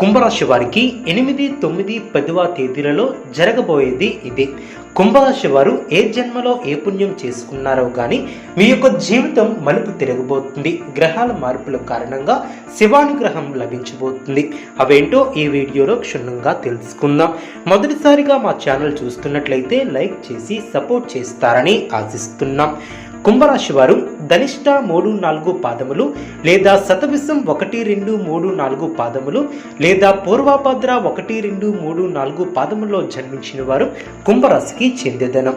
కుంభరాశి వారికి ఎనిమిది తొమ్మిది పదివ తేదీలలో జరగబోయేది ఇదే. కుంభరాశి వారు ఏ జన్మలో ఏ పుణ్యం చేసుకున్నారో కానీ మీ యొక్క జీవితం మలుపు తిరగబోతుంది. గ్రహాల మార్పుల కారణంగా శివానుగ్రహం లభించబోతుంది. అవేంటో ఈ వీడియోలో క్షుణ్ణంగా తెలుసుకుందాం. మొదటిసారిగా మా ఛానల్ చూస్తున్నట్లయితే లైక్ చేసి సపోర్ట్ చేస్తారని ఆశిస్తున్నాం. కుంభరాశి వారు ధనిష్ట మూడు నాలుగు పాదములు లేదా శతవిషం ఒకటి రెండు మూడు నాలుగు పాదములు లేదా పూర్వభద్ర ఒకటి రెండు మూడు నాలుగు పాదముల్లో జన్మించిన వారు కుంభరాశికి చెందేదనం.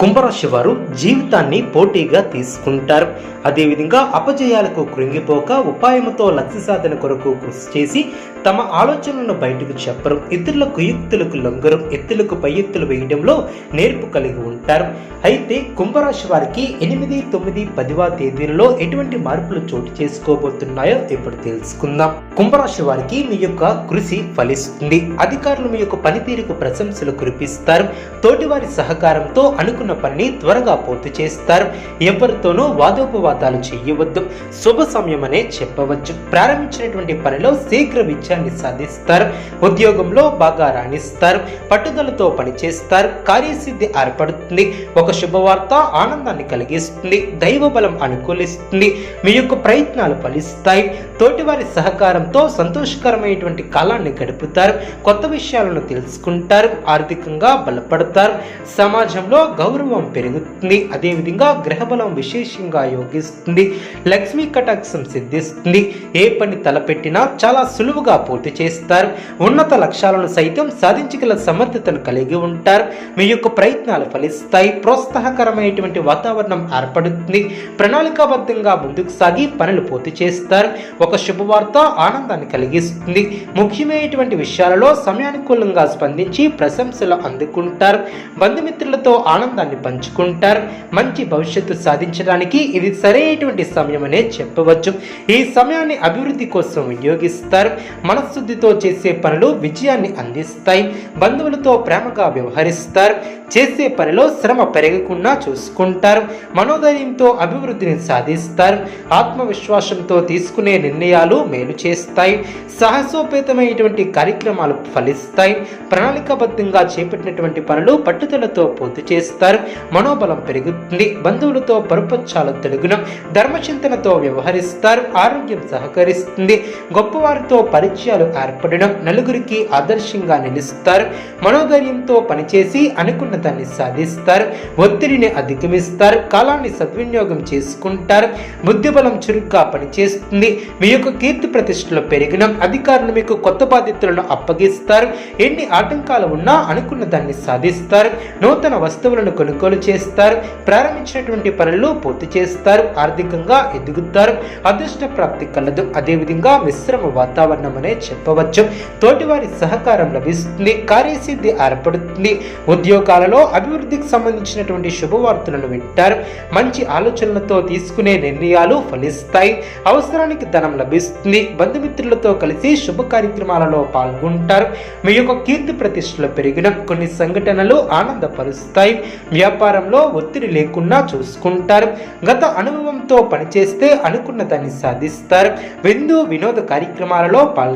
కుంభరాశి వారు జీవితాన్ని పోటీగా తీసుకుంటారు. అదేవిధంగా అపజయాలకు కృంగిపోక ఉపాయముతో లక్ష్య సాధన కొరకు కృషి చేసి తమ ఆలోచనలను బయటకు చెప్పరు. ఇతరుల కుయుక్తులకు లొంగరు. ఎత్తులకు పై ఎత్తులు వేయడంలో నేర్పు కలిగి ఉంటారు. అయితే కుంభరాశి వారికి ఎనిమిది తొమ్మిది పదివ తేదీలలో ఎటువంటి మార్పులు చోటు చేసుకోబోతున్నాయో ఇప్పుడు తెలుసుకుందాం. కుంభరాశి వారికి మీ యొక్క కృషి ఫలిస్తుంది. అధికారులు మీ యొక్క పనితీరుకు ప్రశంసలు కురిపిస్తారు. తోటివారి సహకారంతో అనుకున్న పనిని త్వరగా పూర్తి చేస్తారు. ఎవరితోనూ వాదోపవాదాలు చేయవద్దు. శుభ సమయమనే చెప్పవచ్చు. ప్రారంభించినటువంటి పనిలో శీఘ్ర లక్ష్యాన్ని సాధిస్తారు ఉద్యోగంలో బాగా రాణిస్తారు పట్టుదలతో పనిచేస్తారు కార్యసిద్ధి ఏర్పడుతుంది ఒక శుభవార్త ఆనందాన్ని కలిగిస్తుంది దైవ బలం అనుకూలిస్తుంది మీ యొక్క ప్రయత్నాలు ఫలిస్తాయి తోటివారి సహకారంతో సంతోషకరమైనటువంటి కాలాన్ని గడుపుతారు కొత్త విషయాలను తెలుసుకుంటారు ఆర్థికంగా బలపడతారు సమాజంలో గౌరవం పెరుగుతుంది అదేవిధంగా గ్రహబలం విశేషంగా యోగిస్తుంది లక్ష్మీ కటాక్షం సిద్ధిస్తుంది ఏ పని తలపెట్టినా చాలా సులువుగా పూర్తి చేస్తారు. ఉన్నత లక్ష్యాలను సైతం సాధించగల సమర్థతను కలిగి ఉంటారు. మీ యొక్క ప్రయత్నాలు ఫలిస్తాయి. ప్రోత్సాహకరమైనటువంటి వాతావరణం ఏర్పడుతుంది. ప్రణాళికాబద్ధంగా ముందుకు సాగి పనులు పూర్తి చేస్తారు. ఒక శుభవార్త ఆనందాన్ని కలిగిస్తుంది. ముఖ్యమైనటువంటి విషయాలలో సమయానుకూలంగా స్పందించి ప్రశంసలు అందుకుంటారు. బంధుమిత్రులతో ఆనందాన్ని పంచుకుంటారు. మంచి భవిష్యత్తు సాధించడానికి ఇది సరైనటువంటి సమయమనే చెప్పవచ్చు. ఈ సమయాన్ని అభివృద్ధి కోసం వినియోగిస్తారు. మనశుద్ధితో చేసే పనులు విజయాన్ని అందిస్తాయి. బంధువులతో ప్రేమగా వ్యవహరిస్తారు. చేసే పనిలో శ్రమ పెరగకుండా చూసుకుంటారు. మనోధైర్యంతో అభివృద్ధిని సాధిస్తారు. ఆత్మవిశ్వాసంతో తీసుకునే నిర్ణయాలు మేలు చేస్తాయి. సాహసోపేతమైనటువంటి కార్యక్రమాలు ఫలిస్తాయి. ప్రణాళికాబద్ధంగా చేపట్టినటువంటి పనులు పట్టుదలతో పూర్తి చేస్తారు. మనోబలం పెరుగుతుంది. బంధువులతో పరుపచ్చాల తెలుగున. ధర్మచింతనతో వ్యవహరిస్తారు. ఆరోగ్యం సహకరిస్తుంది. గొప్పవారితో పరి పరిచయాలు ఏర్పడడం నలుగురికి ఆదర్శంగా నిలుస్తారు. మనోధైర్యంతో పనిచేసి అనుకున్న దాన్ని సాధిస్తారు. ఒత్తిడిని అధిగమిస్తారు. కాలాన్ని సద్వినియోగం చేసుకుంటారు. బుద్ధిబలం చురుగ్గా పనిచేస్తుంది. మీ యొక్క కీర్తి ప్రతిష్టలు పెరిగిన అధికారులు మీకు కొత్త బాధ్యతలను అప్పగిస్తారు. ఎన్ని ఆటంకాలు ఉన్నా అనుకున్న దాన్ని సాధిస్తారు. నూతన వస్తువులను కొనుగోలు చేస్తారు. ప్రారంభించినటువంటి పనులు పూర్తి చేస్తారు. ఆర్థికంగా ఎదుగుతారు. అదృష్ట ప్రాప్తి కలదు. అదేవిధంగా మిశ్రమ వాతావరణం అనే చెప్పవచ్చు. తోటివారి సహకారం లభిస్తుంది కార్యసిద్ధి ఏర్పడుతుంది. ఉద్యోగాలలో అభివృద్ధికి సంబంధించినటువంటి శుభవార్తలను వింటారు. మంచి ఆలోచనలతో తీసుకునే నిర్ణయాలు ఫలిస్తాయి. అవసరానికి ధనం లభిస్తుంది. బంధుమిత్రులతో కలిసి శుభ కార్యక్రమాలలో పాల్గొంటారు. మీ యొక్క కీర్తి ప్రతిష్టలు పెరిగిన కొన్ని సంఘటనలు ఆనందపరుస్తాయి. వ్యాపారంలో ఒత్తిడి లేకుండా చూసుకుంటారు. గత అనుభవంతో పనిచేస్తే అనుకున్న దాన్ని సాధిస్తారు. విందు వినోద కార్యక్రమాలలో పాల్గొంటారు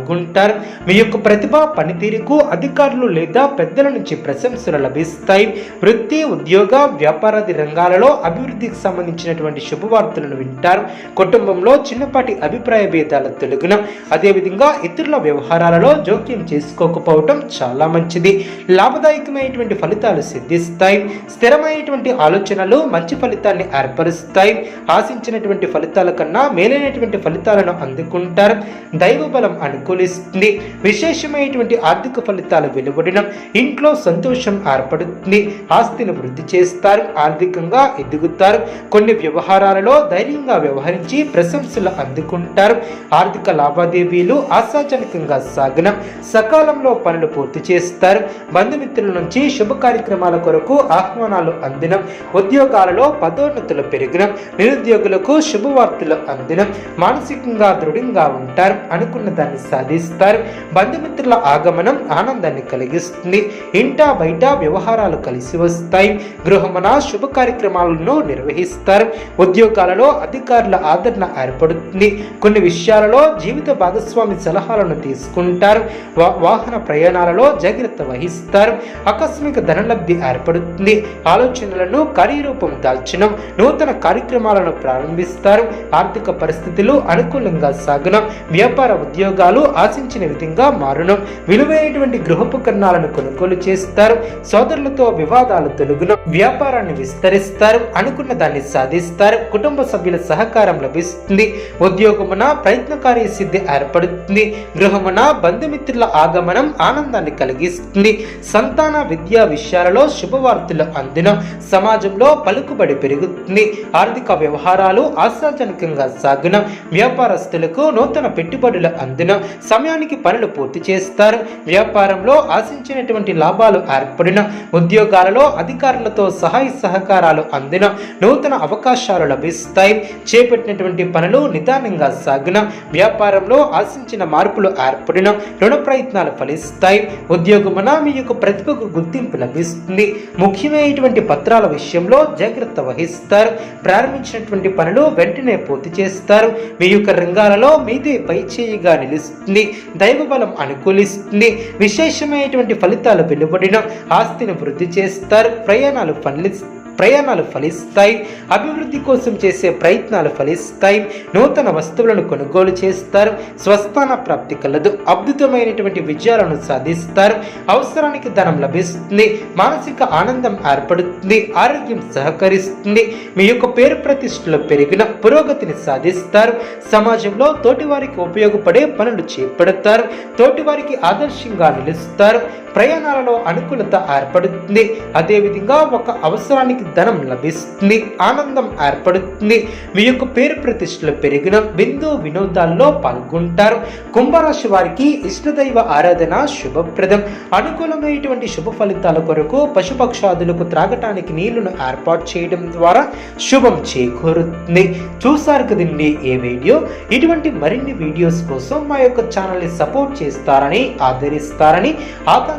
మీ యొక్క ప్రతిభ పనితీరుకు అధికారులు లేదా పెద్దల నుంచి ప్రశంసలు లభిస్తాయి. వృత్తి ఉద్యోగ వ్యాపారాది రంగాలలో అభివృద్ధికి సంబంధించినటువంటి శుభవార్తలను వింటారు. కుటుంబంలో చిన్నపాటి అభిప్రాయ భేదాల తొలగిన అదేవిధంగా ఇతరుల వ్యవహారాలలో జోక్యం చేసుకోకపోవటం చాలా మంచిది. లాభదాయకమైనటువంటి ఫలితాలు సిద్ధిస్తాయి. స్థిరమైనటువంటి ఆలోచనలు మంచి ఫలితాన్ని ఏర్పరుస్తాయి. ఆశించినటువంటి ఫలితాల కన్నా మేలైనటువంటి ఫలితాలను అందుకుంటారు. దైవ బలం అనుకూలిస్తుంది. విశేషమైనటువంటి ఆర్థిక ఫలితాలు వెలువడడం ఇంట్లో సంతోషం ఏర్పడుతుంది. ఆస్తిని వృద్ధి చేస్తారు ఆర్థికంగా ఎదుగుతారు. కొన్ని వ్యవహారాలలో ధైర్యంగా వ్యవహరించి ప్రశంసలు అందుకుంటారు. ఆర్థిక లావాదేవీలు ఆశాజనకంగా సాగనం. సకాలంలో పనులు పూర్తి చేస్తారు. బంధుమిత్రుల నుంచి శుభ కార్యక్రమాల కొరకు ఆహ్వానాలు అందినం. ఉద్యోగాలలో పదోన్నతులు పెరిగినం. నిరుద్యోగులకు శుభవార్తలు అందినం. మానసికంగా దృఢంగా ఉంటారు అనుకున్న దాన్ని సాధిస్తారు. బంధుమిత్రుల ఆగమనం ఆనందాన్ని కలిగిస్తుంది. ఇంటా బయట వ్యవహారాలు కలిసి వస్తాయి. గృహమున శుభ కార్యక్రమాలను నిర్వహిస్తారు. ఉద్యోగాలలో అధికారుల ఆదరణ ఏర్పడుతుంది. కొన్ని విషయాలలో జీవిత భాగస్వామి సలహాలను తీసుకుంటారు. వా- వాహన ప్రయాణాలలో జాగ్రత్త వహిస్తారు. ఆకస్మిక ధనలబ్ధి ఏర్పడుతుంది. ఆలోచనలను కార్యరూపం దాల్చడం నూతన కార్యక్రమాలను ప్రారంభిస్తారు. ఆర్థిక పరిస్థితులు అనుకూలంగా సాగడం వ్యాపార ఉద్యోగాలు ఆశించిన విధంగా మారును. విలువైనటువంటి గృహోపకరణాలను కొనుగోలు చేస్తారు. సోదరులతో వివాదాలు తొలుగును. వ్యాపారాన్ని విస్తరిస్తారు. అనుకున్న దాన్ని సాధిస్తారు. కుటుంబ సభ్యుల సహకారం లభిస్తుంది. ఉద్యోగమున ప్రయత్నకార్య సిద్ధి ఏర్పడుతుంది. గృహమున బంధుమిత్రుల ఆగమనం ఆనందాన్ని కలిగిస్తుంది. సంతాన విద్యా విషయాలలో శుభవార్తలు అందిన. సమాజంలో పలుకుబడి పెరుగుతుంది. ఆర్థిక వ్యవహారాలు ఆశాజనకంగా సాగున. వ్యాపారస్తులకు నూతన పెట్టుబడులు అందిన. సమయానికి పనులు పూర్తి చేస్తారు. వ్యాపారంలో ఆశించినటువంటి లాభాలు ఏర్పడిన ఉద్యోగాలలో అధికారులతో సహాయ సహకారాలు అందిన నూతన అవకాశాలు లభిస్తాయి. చేపట్టినటువంటి పనులు నిదానంగా సాగిన వ్యాపారంలో ఆశించిన మార్పులు ఏర్పడిన రుణ ప్రయత్నాలు ఫలిస్తాయి. ఉద్యోగమున మీ యొక్క ప్రతిభకు గుర్తింపు లభిస్తుంది. ముఖ్యమైనటువంటి పత్రాల విషయంలో జాగ్రత్త వహిస్తారు. ప్రారంభించినటువంటి పనులు వెంటనే పూర్తి చేస్తారు. మీ యొక్క రంగాలలో మీదే పై చేయిగా నిలుస్తుంది దైవ బలం అనుకూలిస్తుంది. విశేషమైనటువంటి ఫలితాలు వెలువడిన ఆస్తిని వృద్ధి చేస్తారు. ప్రయాణాలు ఫలి ప్రయాణాలు ఫలిస్తాయి అభివృద్ధి కోసం చేసే ప్రయత్నాలు ఫలిస్తాయి నూతన వస్తువులను కొనుగోలు చేస్తారు స్వస్థాన ప్రాప్తి కలదు అద్భుతమైనటువంటి విజయాలను సాధిస్తారు అవసరానికి ధనం లభిస్తుంది మానసిక ఆనందం ఏర్పడుతుంది ఆరోగ్యం సహకరిస్తుంది మీ యొక్క పేరు ప్రతిష్టలు పెరిగిన పురోగతిని సాధిస్తారు సమాజంలో తోటివారికి ఉపయోగపడే పనులు చేపడతారు తోటివారికి ఆదర్శంగా నిలుస్తారు ప్రయాణాలలో అనుకూలత ఏర్పడుతుంది. అదేవిధంగా ఒక అవసరానికి ధనం లభిస్తుంది. ఆనందం ఏర్పడుతుంది. మీ యొక్క పేరు ప్రతిష్టలు పెరిగిన బిందు వినోదాల్లో పాల్గొంటారు. కుంభరాశి వారికి ఇష్టదైవ ఆరాధన శుభప్రదం. అనుకూలమైనటువంటి శుభ ఫలితాల కొరకు పశుపక్షాదులకు త్రాగటానికి నీళ్ళను ఏర్పాటు చేయడం ద్వారా శుభం చేకూరుతుంది. చూసారు కదండి ఏ వీడియో? ఇటువంటి మరిన్ని వీడియోస్ కోసం మా యొక్క ఛానల్ని సపోర్ట్ చేస్తారని ఆదరిస్తారని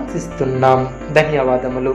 ఆకాంక్షిస్తున్నాం ధన్యవాదములు.